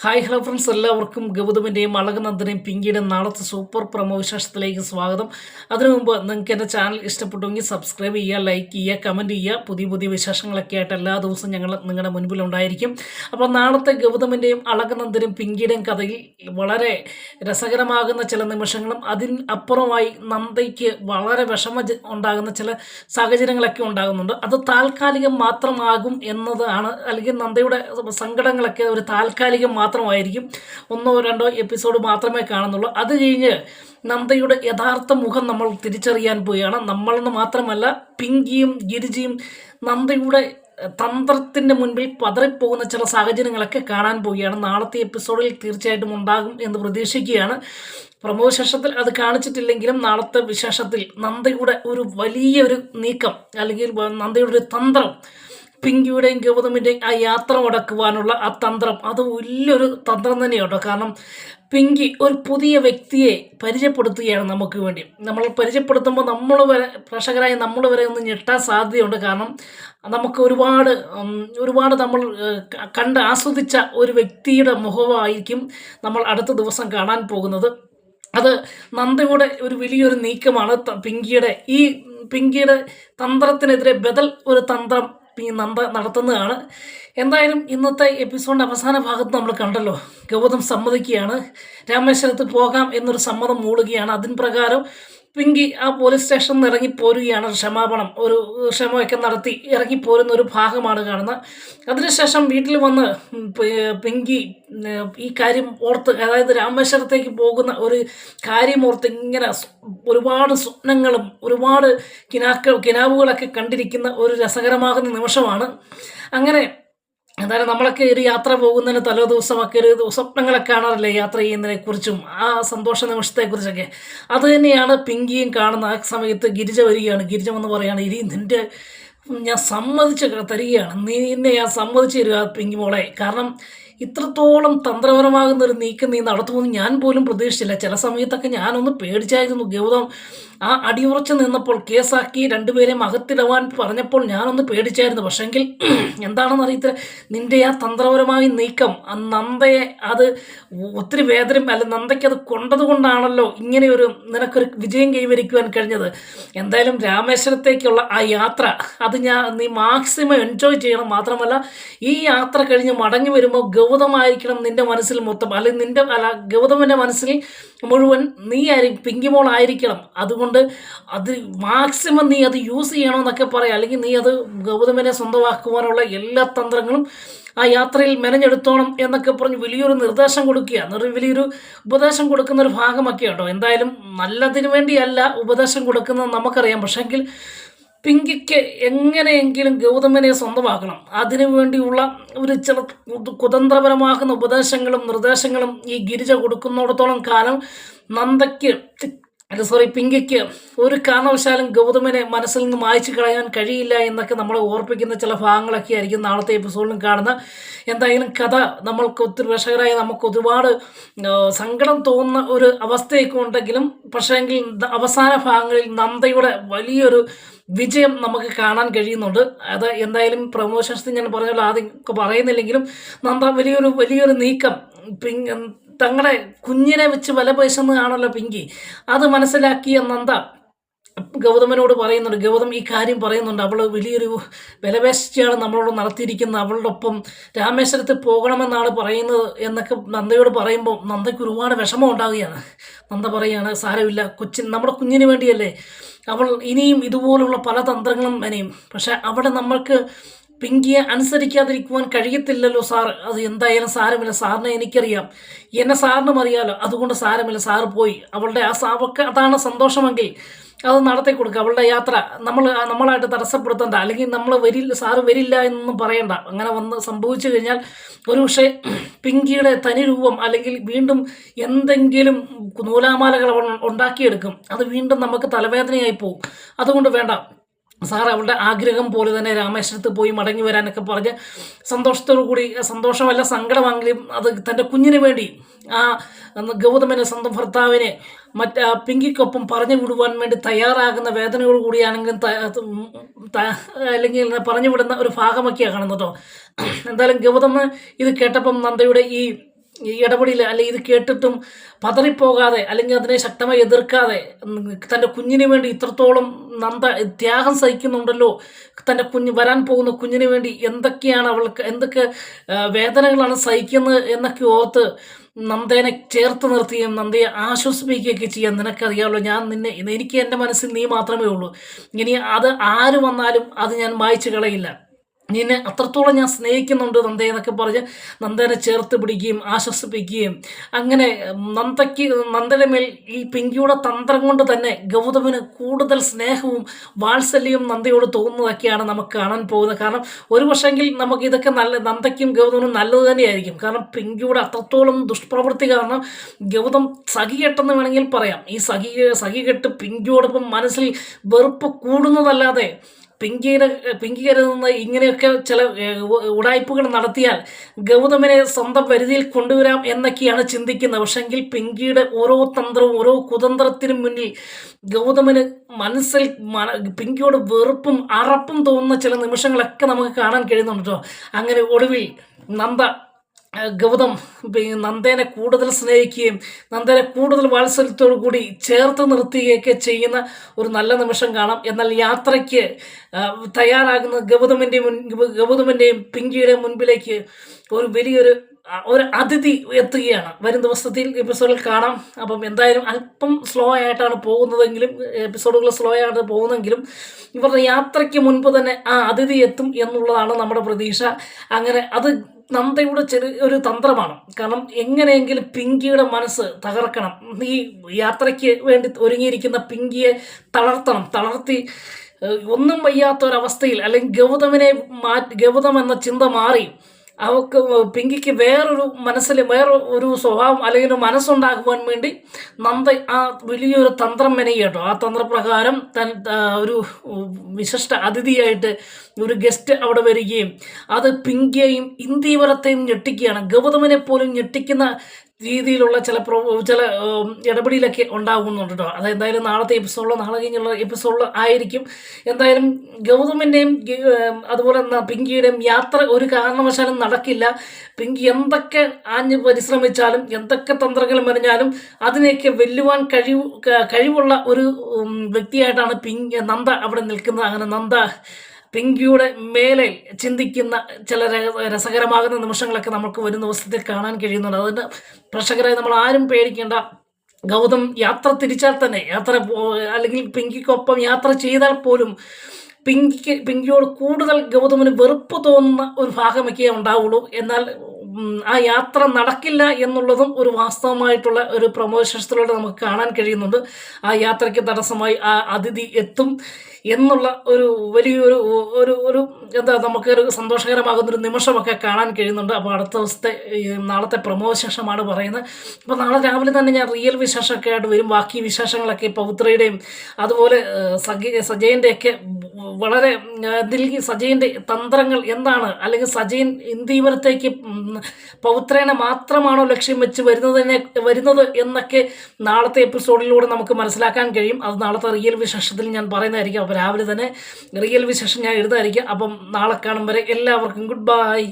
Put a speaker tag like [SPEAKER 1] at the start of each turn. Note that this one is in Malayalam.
[SPEAKER 1] ഹായ് ഹലോ ഫ്രണ്ട്സ് എല്ലാവർക്കും ഗൗതമിന്റെയും അളകനന്ദനെയും പിങ്കിയുടെ നാളത്തെ സൂപ്പർ പ്രമോ വിശേഷത്തിലേക്ക് സ്വാഗതം. അതിനു മുമ്പ് നിങ്ങൾക്ക് എന്റെ ചാനൽ ഇഷ്ടപ്പെട്ടുവെങ്കിൽ സബ്സ്ക്രൈബ് ചെയ്യുക ലൈക്ക് ചെയ്യുക കമന്റ് ചെയ്യുക. പുതിയ പുതിയ വിശേഷങ്ങളൊക്കെ ആയിട്ട് എല്ലാ ദിവസവും ഞങ്ങൾ നിങ്ങളുടെ മുൻപിലുണ്ടായിരിക്കും അപ്പോൾ നാളത്തെ ഗൗതമിന്റെയും അളകനന്ദനും പിങ്കിയുടെയും കഥയിൽ വളരെ രസകരമാകുന്ന ചില നിമിഷങ്ങളും അതിന് അപ്പുറമായി നന്ദയ്ക്ക് വളരെ വിഷമ ഉണ്ടാകുന്ന ചില സാഹചര്യങ്ങളൊക്കെ ഉണ്ടാകുന്നുണ്ട്. അത് താൽക്കാലികം മാത്രമാകും എന്നതാണ് അല്ലെങ്കിൽ നന്ദയുടെ സങ്കടങ്ങളൊക്കെ ഒരു താൽക്കാലികം മാത്രമായിരിക്കും ഒന്നോ രണ്ടോ എപ്പിസോഡ് മാത്രമേ കാണുന്നുള്ളൂ. അത് കഴിഞ്ഞ് നന്ദയുടെ യഥാർത്ഥ മുഖം നമ്മൾ തിരിച്ചറിയാൻ പോവുകയാണ്. നമ്മളെന്ന് മാത്രമല്ല പിങ്കിയും ഗിരിജിയും നന്ദയുടെ തന്ത്രത്തിന്റെ മുൻപിൽ പതറിപ്പോകുന്ന ചില സാഹചര്യങ്ങളൊക്കെ കാണാൻ പോവുകയാണ്. നാളത്തെ എപ്പിസോഡിൽ തീർച്ചയായിട്ടും ഉണ്ടാകും എന്ന് പ്രതീക്ഷിക്കുകയാണ്. പ്രമോ ശേഷത്തിൽ അത് കാണിച്ചിട്ടില്ലെങ്കിലും നാളത്തെ വിശേഷത്തിൽ നന്ദയുടെ ഒരു വലിയൊരു നീക്കം അല്ലെങ്കിൽ നന്ദയുടെ ഒരു തന്ത്രം പിങ്കിയുടെയും ഗൗതമിന്റെയും ആ യാത്ര മുടക്കുവാനുള്ള ആ തന്ത്രം. അത് വലിയൊരു തന്ത്രം തന്നെയാണ് കാരണം പിങ്കി ഒരു പുതിയ വ്യക്തിയെ പരിചയപ്പെടുത്തുകയാണ് നമുക്ക് വേണ്ടി. നമ്മൾ പരിചയപ്പെടുത്തുമ്പോൾ നമ്മൾ വരെ പ്രേക്ഷകരായ നമ്മൾ വരെ ഒന്ന് ഞെട്ടാൻ സാധ്യതയുണ്ട്. കാരണം നമുക്ക് ഒരുപാട് ഒരുപാട് നമ്മൾ കണ്ട് ആസ്വദിച്ച ഒരു വ്യക്തിയുടെ മുഖമായിരിക്കും നമ്മൾ അടുത്ത ദിവസം കാണാൻ പോകുന്നത്. അത് നന്ദയുടെ ഒരു വലിയൊരു നീക്കമാണ്. പിങ്കിയുടെ ഈ പിങ്കിയുടെ തന്ത്രത്തിനെതിരെ ബദൽ ഒരു തന്ത്രം ഈ നന്ദ നടത്തുന്നതാണ്. എന്തായാലും ഇന്നത്തെ എപ്പിസോഡിന്റെ അവസാന ഭാഗത്ത് നമ്മൾ കണ്ടല്ലോ ഗൗതം സമ്മതിക്കുകയാണ്. രാമേശ്വരത്ത് പോകാം എന്നൊരു സമ്മതം മൂളുകയാണ്. അതിൻ പ്രകാരം പിങ്കി ആ പോലീസ് സ്റ്റേഷനിൽ നിന്ന് ഇറങ്ങിപ്പോരുകയാണ് ക്ഷമാപണം. ഒരു ക്ഷമയൊക്കെ നടത്തി ഇറങ്ങിപ്പോരുന്ന ഒരു ഭാഗമാണ് കാണുന്നത്. അതിനുശേഷം വീട്ടിൽ വന്ന് പിങ്കി ഈ കാര്യം ഓർത്ത് അതായത് രാമേശ്വരത്തേക്ക് പോകുന്ന ഒരു കാര്യം ഓർത്ത് ഇങ്ങനെ ഒരുപാട് സ്വപ്നങ്ങളും ഒരുപാട് കിനാക്ക കിനാവുകളൊക്കെ കണ്ടിരിക്കുന്ന ഒരു രസകരമാകുന്ന നിമിഷമാണ്. അങ്ങനെ എന്തായാലും നമ്മളൊക്കെ ഒരു യാത്ര പോകുന്നതിന് തലേ ദിവസമൊക്കെ ഒരു സ്വപ്നങ്ങളൊക്കെ കാണാറില്ലേ? യാത്ര ചെയ്യുന്നതിനെ കുറിച്ചും ആ സന്തോഷ നിമിഷത്തെക്കുറിച്ചൊക്കെ. അത് തന്നെയാണ് പിങ്കിയും കാണുന്ന ആ സമയത്ത് ഗിരിജ വരികയാണ്. ഗിരിജ എന്ന് പറയുകയാണ് ഇനി നിന്റെ ഞാൻ സമ്മതിച്ച് തരികയാണ്. നീ എന്നെ ഞാൻ സമ്മതിച്ച് തരിക പിങ്കി മോളെ. കാരണം ഇത്രത്തോളം തന്ത്രപരമാകുന്ന ഒരു നീക്കം നീ നടത്തുമെന്ന് ഞാൻ പോലും പ്രതീക്ഷിച്ചില്ല. ചില സമയത്തൊക്കെ ഞാനൊന്ന് പേടിച്ചായിരുന്നു ഗൗതം. ആ അടിയുറച്ച് നിന്നപ്പോൾ കേസാക്കി രണ്ടുപേരെയും അകത്തിടവാൻ പറഞ്ഞപ്പോൾ ഞാനൊന്ന് പേടിച്ചായിരുന്നു. പക്ഷെങ്കിൽ എന്താണെന്ന് അറിയത്തില്ല. നിന്റെ ആ തന്ത്രപരമായ നീക്കം നന്ദയെ അത് ഒത്തിരി വേദന അല്ല നന്ദയ്ക്ക് അത് കൊണ്ടതുകൊണ്ടാണല്ലോ ഇങ്ങനെയൊരു നിനക്കൊരു വിജയം കൈവരിക്കുവാൻ കഴിഞ്ഞത്. എന്തായാലും രാമേശ്വരത്തേക്കുള്ള ആ യാത്ര അത് ഞാൻ നീ മാക്സിമം എൻജോയ് ചെയ്യണം മാത്രമല്ല ഈ യാത്ര കഴിഞ്ഞ് മടങ്ങി വരുമ്പോൾ ഗൗതമായിരിക്കണം നിന്റെ മനസ്സിൽ മൊത്തം. അല്ലെങ്കിൽ നിന്റെ അല്ല ഗൗതമന്റെ മനസ്സിൽ മുഴുവൻ നീ ആയിരിക്കും പിങ്കിമോൾ ആയിരിക്കണം. അതുകൊണ്ട് അത് മാക്സിമം നീ അത് യൂസ് ചെയ്യണമെന്നൊക്കെ പറയാം. അല്ലെങ്കിൽ നീ അത് ഗൗതമനെ സ്വന്തമാക്കുവാനുള്ള എല്ലാ തന്ത്രങ്ങളും ആ യാത്രയിൽ മെനഞ്ഞെടുത്തോണം എന്നൊക്കെ പറഞ്ഞ് വലിയൊരു നിർദ്ദേശം കൊടുക്കുക. എന്നൊരു വലിയൊരു ഉപദേശം കൊടുക്കുന്ന ഒരു ഭാഗമൊക്കെ കേട്ടോ എന്തായാലും നല്ലതിനു വേണ്ടിയല്ല ഉപദേശം കൊടുക്കുന്നത് നമുക്കറിയാം. പക്ഷേങ്കിൽ പിങ്കിക്ക് എങ്ങനെയെങ്കിലും ഗൗതമനെ സ്വന്തമാക്കണം. അതിനു വേണ്ടിയുള്ള ഒരു ചില കുതന്ത്രപരമാകുന്ന ഉപദേശങ്ങളും നിർദ്ദേശങ്ങളും ഈ ഗിരിജ കൊടുക്കുന്നിടത്തോളം കാലം നന്ദയ്ക്ക് അല്ല സോറി പിങ്കിക്ക് ഒരു കാരണവശാലും ഗൗതമനെ മനസ്സിൽ നിന്ന് മായ്ച്ചു കളയാൻ കഴിയില്ല എന്നൊക്കെ നമ്മളെ ഓർപ്പിക്കുന്ന ചില ഭാഗങ്ങളൊക്കെ ആയിരിക്കും നാളത്തെ എപ്പിസോഡിലും കാണുന്ന എന്തായാലും കഥ നമ്മൾക്ക് ഒത്തിരി പ്രേക്ഷകരായ നമുക്ക് ഒരുപാട് സങ്കടം തോന്നുന്ന ഒരു അവസ്ഥയൊക്കെ ഉണ്ടെങ്കിലും പക്ഷേ എങ്കിൽ അവസാന ഭാഗങ്ങളിൽ നന്ദയുടെ വലിയൊരു വിജയം നമുക്ക് കാണാൻ കഴിയുന്നുണ്ട്. അത് എന്തായാലും പ്രമോഷൻസ് ഞാൻ പറഞ്ഞാൽ ആദ്യം പറയുന്നില്ലെങ്കിലും നന്ദ വലിയൊരു വലിയൊരു നീക്കം. പിങ് തങ്ങളുടെ കുഞ്ഞിനെ വെച്ച് വില പേശുന്നതാണല്ലോ പിങ്കി. അത് മനസ്സിലാക്കിയ നന്ദ ഗൗതമനോട് പറയുന്നുണ്ട്. ഗൗതം ഈ കാര്യം പറയുന്നുണ്ട്. അവൾ വലിയൊരു വിലപേശിച്ചാണ് നമ്മളോട് നടത്തിയിരിക്കുന്നത്. അവളുടെ ഒപ്പം രാമേശ്വരത്ത് പോകണമെന്നാണ് പറയുന്നത് എന്നൊക്കെ നന്ദയോട് പറയുമ്പോൾ നന്ദയ്ക്ക് ഒരുപാട് വിഷമം ഉണ്ടാവുകയാണ്. നന്ദ പറയുകയാണ് സാരമില്ല കൊച്ചിൻ നമ്മുടെ കുഞ്ഞിന് വേണ്ടിയല്ലേ. അവൾ ഇനിയും ഇതുപോലുള്ള പല തന്ത്രങ്ങളും മെനയും പക്ഷെ അവിടെ നമ്മൾക്ക് പിങ്കിയെ അനുസരിക്കാതിരിക്കുവാൻ കഴിയത്തില്ലല്ലോ സാർ. അത് എന്തായാലും സാരമില്ല. സാറിനെ എനിക്കറിയാം. എന്നെ സാറിനും അറിയാലോ അതുകൊണ്ട് സാരമില്ല. സാറ് പോയി. അവളുടെ ആ സാവക്ക് അതാണ് സന്തോഷമെങ്കിൽ അത് നടത്തി കൊടുക്കുക അവളുടെ യാത്ര നമ്മൾ നമ്മളായിട്ട് തടസ്സപ്പെടുത്തണ്ട. അല്ലെങ്കിൽ നമ്മൾ വരില്ല സാറ് വരില്ല എന്നൊന്നും പറയണ്ട. അങ്ങനെ വന്ന് സംഭവിച്ചു കഴിഞ്ഞാൽ ഒരു പക്ഷേ പിങ്കിയുടെ തനി രൂപം അല്ലെങ്കിൽ വീണ്ടും എന്തെങ്കിലും നൂലാമാലകൾ ഉണ്ടാക്കിയെടുക്കും. അത് വീണ്ടും നമുക്ക് തലവേദനയായി പോകും. അതുകൊണ്ട് വേണ്ട. സാർ അവളുടെ ആഗ്രഹം പോലെ തന്നെ രാമേശ്വരത്ത് പോയി മടങ്ങി വരാനൊക്കെ പറഞ്ഞ് സന്തോഷത്തോടു കൂടി സന്തോഷമല്ല സങ്കടമാണെങ്കിലും അത് തന്റെ കുഞ്ഞിന് വേണ്ടി ആ ഗൗതമനെ സ്വന്തം ഭർത്താവിനെ മറ്റ് പിങ്കിക്കൊപ്പം പറഞ്ഞു വിടുവാൻ വേണ്ടി തയ്യാറാകുന്ന വേദനയോട് കൂടിയാണെങ്കിലും അല്ലെങ്കിൽ പറഞ്ഞു വിടുന്ന ഒരു ഭാഗമൊക്കെയാണ് കാണുന്നത് കേട്ടോ എന്തായാലും ഗൗതമ ഇത് കേട്ടപ്പം നന്ദയുടെ ഈ ഈ ഇടപെടിയിൽ അല്ലെങ്കിൽ ഇത് കേട്ടിട്ടും പതറിപ്പോകാതെ അല്ലെങ്കിൽ അതിനെ ശക്തമായി എതിർക്കാതെ തന്റെ കുഞ്ഞിന് വേണ്ടി ഇത്രത്തോളം നന്ദ ത്യാഗം സഹിക്കുന്നുണ്ടല്ലോ? തന്റെ കുഞ്ഞ് വരാൻ പോകുന്ന കുഞ്ഞിന് വേണ്ടി എന്തൊക്കെയാണ് അവൾക്ക് എന്തൊക്കെ വേദനകളാണ് സഹിക്കുന്നത് എന്നൊക്കെ ഓർത്ത് നന്ദേനെ ചേർത്ത് നിർത്തുകയും നന്ദയെ ആശ്വസിപ്പിക്കുകയൊക്കെ ചെയ്യാൻ നിനക്കറിയാമല്ലോ ഞാൻ നിന്നെ എനിക്ക് എന്റെ മനസ്സിൽ നീ മാത്രമേ ഉള്ളൂ. ഇനി അത് ആര് വന്നാലും അത് ഞാൻ വായിച്ചു കളയില്ല. നിന്നെ അത്രത്തോളം ഞാൻ സ്നേഹിക്കുന്നുണ്ട് നന്ദ എന്നൊക്കെ പറഞ്ഞ് നന്ദനെ ചേർത്ത് പിടിക്കുകയും ആശ്വസിപ്പിക്കുകയും. അങ്ങനെ നന്ദയ്ക്ക് നന്ദയുടെ മേൽ ഈ പിങ്കിയുടെ തന്ത്രം കൊണ്ട് തന്നെ ഗൗതമിന് കൂടുതൽ സ്നേഹവും വാത്സല്യവും നന്ദയോട് തോന്നുന്നതൊക്കെയാണ് നമുക്ക് കാണാൻ പോകുന്നത്. കാരണം ഒരു പക്ഷെങ്കിൽ നമുക്ക് ഇതൊക്കെ നല്ല നന്ദയ്ക്കും ഗൗതമിനും നല്ലത് തന്നെയായിരിക്കും. കാരണം പിങ്കിയുടെ അത്രത്തോളം ദുഷ്പ്രവൃത്തി കാരണം ഗൗതം സഖികെട്ടെന്ന് വേണമെങ്കിൽ പറയാം. ഈ സഖി കെട്ട് പിങ്കിയോടൊപ്പം മനസ്സിൽ വെറുപ്പ് കൂടുന്നതല്ലാതെ പിങ്കിയുടെ പിങ്കി കരുതുന്ന ഇങ്ങനെയൊക്കെ ചില ഉടായ്പകൾ നടത്തിയാൽ ഗൗതമിനെ സ്വന്തം പരിധിയിൽ കൊണ്ടുവരാം എന്നൊക്കെയാണ് ചിന്തിക്കുന്നത്. പക്ഷെങ്കിൽ പിങ്കിയുടെ ഓരോ തന്ത്രവും ഓരോ കുതന്ത്രത്തിനും മുന്നിൽ ഗൗതമിന് മനസ്സിൽ മന പിങ്കിയോട് വെറുപ്പും അറപ്പും തോന്നുന്ന ചില നിമിഷങ്ങളൊക്കെ നമുക്ക് കാണാൻ കഴിയുന്നുണ്ടോ അങ്ങനെ ഒടുവിൽ നന്ദ ഗൗതം നന്ദേനെ കൂടുതൽ സ്നേഹിക്കുകയും നന്ദേനെ കൂടുതൽ വാത്സല്യത്തോടു കൂടി ചേർത്ത് നിർത്തുകയൊക്കെ ചെയ്യുന്ന ഒരു നല്ല നിമിഷം കാണാം. എന്നാൽ യാത്രയ്ക്ക് തയ്യാറാകുന്ന ഗൗതമിന്റെ മുൻ ഗൗതമിന്റെയും പിങ്കിയുടെയും മുൻപിലേക്ക് ഒരു വലിയൊരു ഒരു അതിഥി എത്തുകയാണ്. വരും ദിവസത്തിൽ എപ്പിസോഡിൽ കാണാം. അപ്പം എന്തായാലും അല്പം സ്ലോ ആയിട്ടാണ് പോകുന്നതെങ്കിലും എപ്പിസോഡുകൾ സ്ലോ ആയിട്ട് പോകുന്നെങ്കിലും ഇവരുടെ യാത്രയ്ക്ക് മുൻപ് തന്നെ ആ അതിഥി എത്തും എന്നുള്ളതാണ് നമ്മുടെ പ്രതീക്ഷ. അങ്ങനെ അത് നന്ദയുടെ ചെറിയ ഒരു തന്ത്രമാണ്. കാരണം എങ്ങനെയെങ്കിലും പിങ്കിയുടെ മനസ്സ് തകർക്കണം. ഈ യാത്രയ്ക്ക് വേണ്ടി ഒരുങ്ങിയിരിക്കുന്ന പിങ്കിയെ തളർത്തണം. തളർത്തി ഒന്നും വയ്യാത്ത ഒരവസ്ഥയിൽ അല്ലെങ്കിൽ ഗൗതമിനെ മാറ്റി ഗൗതം എന്ന ചിന്ത മാറി അവൾക്ക് പിങ്കിക്ക് വേറൊരു മനസ്സിൽ വേറെ ഒരു സ്വഭാവം അല്ലെങ്കിൽ മനസ്സുണ്ടാക്കുവാൻ വേണ്ടി നന്ദ ആ വലിയൊരു തന്ത്രം മെനയുകട്ടോ. ആ തന്ത്രപ്രകാരം തൻ ഒരു വിശിഷ്ട അതിഥിയായിട്ട് ഒരു ഗസ്റ്റ് അവിടെ വരികയും അത് പിങ്കിയെയും ഇന്ത്യവരത്തെയും ഞെട്ടിക്കുകയാണ്. ഗൗതമനെ പോലും ഞെട്ടിക്കുന്ന രീതിയിലുള്ള ചില പ്രോ ചില ഇടപെടലൊക്കെ ഉണ്ടാകുന്നുണ്ട് കേട്ടോ അത് എന്തായാലും നാളത്തെ എപ്പിസോഡിലോ നാളെ കഴിഞ്ഞുള്ള എപ്പിസോഡിലോ ആയിരിക്കും. എന്തായാലും ഗൗതമിന്റെയും അതുപോലെ പിങ്കിയുടെയും യാത്ര ഒരു കാരണവശാലും നടക്കില്ല. പിങ്കി എന്തൊക്കെ ആഞ്ഞ് പരിശ്രമിച്ചാലും എന്തൊക്കെ തന്ത്രങ്ങൾ മെനഞ്ഞാലും അതിനെയൊക്കെ വെല്ലുവാൻ കഴിവ് കഴിവുള്ള ഒരു വ്യക്തിയായിട്ടാണ് പിങ്കി നന്ദ അവിടെ നിൽക്കുന്നത്. അങ്ങനെ നന്ദ പിങ്കിയുടെ മേലെ ചിന്തിക്കുന്ന ചില രസകരമാകുന്ന നിമിഷങ്ങളൊക്കെ നമുക്ക് വരും ദിവസത്തിൽ കാണാൻ കഴിയുന്നുണ്ട്. അതുകൊണ്ട് പ്രേക്ഷകരെ നമ്മൾ ആരും പേടിക്കേണ്ട. ഗൗതം യാത്ര തിരിച്ചാൽ തന്നെ യാത്ര അല്ലെങ്കിൽ പിങ്കിക്കൊപ്പം യാത്ര ചെയ്താൽ പോലും പിങ്കിക്ക് പിങ്കിയോട് കൂടുതൽ ഗൗതമിന് വെറുപ്പ് തോന്നുന്ന ഒരു ഭാഗമൊക്കെ ഉണ്ടാവുള്ളൂ. എന്നാൽ ആ യാത്ര നടക്കില്ല എന്നുള്ളതും ഒരു വാസ്തവമായിട്ടുള്ള ഒരു പ്രമോഷൻസിലൂടെ നമുക്ക് കാണാൻ കഴിയുന്നുണ്ട്. ആ യാത്രയ്ക്ക് തടസ്സമായി ആ അതിഥി എത്തും. എന്നുള്ള ഒരു വലിയൊരു ഒരു ഒരു എന്താ സന്തോഷകരമാകുന്ന ഒരു നിമിഷമൊക്കെ കാണാൻ കഴിയുന്നുണ്ട്. അപ്പോൾ അടുത്ത ദിവസത്തെ നാളത്തെ പ്രമോ വിശേഷമാണ് പറയുന്നത്. അപ്പോൾ നാളെ രാവിലെ തന്നെ ഞാൻ റിയൽ വിശേഷമൊക്കെ ആയിട്ട് വരും. ബാക്കി വിശേഷങ്ങളൊക്കെ പവിത്രയുടെയും അതുപോലെ സജയന്റെയൊക്കെ വളരെ ദിൽഹി സജയന്റെ തന്ത്രങ്ങൾ എന്താണ്? അല്ലെങ്കിൽ സജയൻ ഇന്ത്യവരത്തേക്ക് പൗത്രേനെ മാത്രമാണോ ലക്ഷ്യം വെച്ച് വരുന്നതിനെ വരുന്നത് എന്നൊക്കെ നാളത്തെ എപ്പിസോഡിലൂടെ നമുക്ക് മനസ്സിലാക്കാൻ കഴിയും. അത് നാളത്തെ റിയൽ വിശേഷത്തിൽ ഞാൻ പറയുന്നതായിരിക്കും. അപ്പോൾ രാവിലെ തന്നെ റിയൽ വിശേഷം ഞാൻ എഴുതായിരിക്കും. അപ്പം നാളെ കാണും വരെ എല്ലാവർക്കും ഗുഡ് ബൈ.